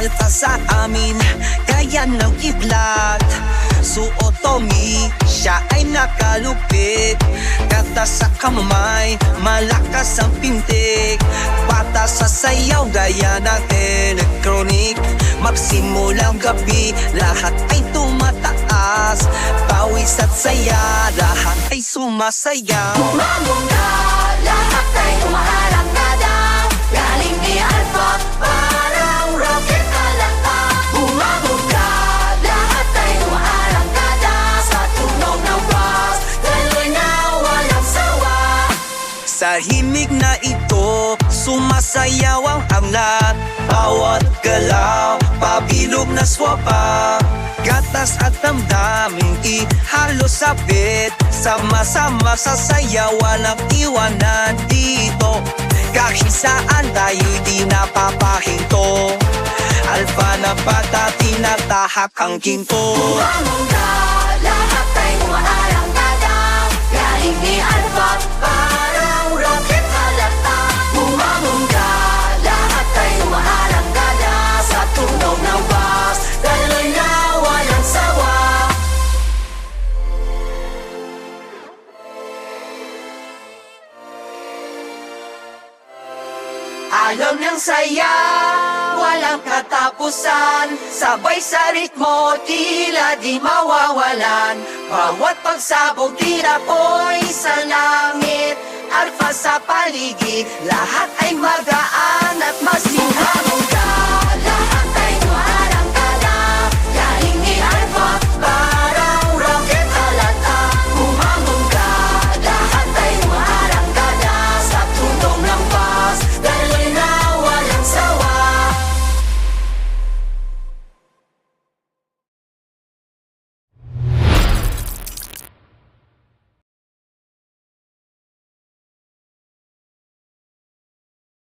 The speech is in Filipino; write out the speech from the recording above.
Alta sa amin, kaya ng kidlat Suotomi, siya ay nakalupit. Kata sa kamay, malakas ang pintig Bata sa sayaw, gaya ng electronic Magsimulang gabi, lahat ay tumataas. Pawis at saya, lahat ay sumasaya. Bumabongga, Sa himig na ito, sumasayaw ang hangat Bawat galaw, pabilog na swapa Gatas at damdamin, ihalo sabit Sama-sama sa sayaw, walang iwanan dito. Kahit saan tayo'y di napapahinto. Alpha na bata, tinatahak ang ginto. Bumabongga, Alam ng saya, walang katapusan. Sabay sa ritmo, tila di mawawalan. Bawat pagsabog, tira po'y sa langit. Alpha sa paligid, lahat ay magaan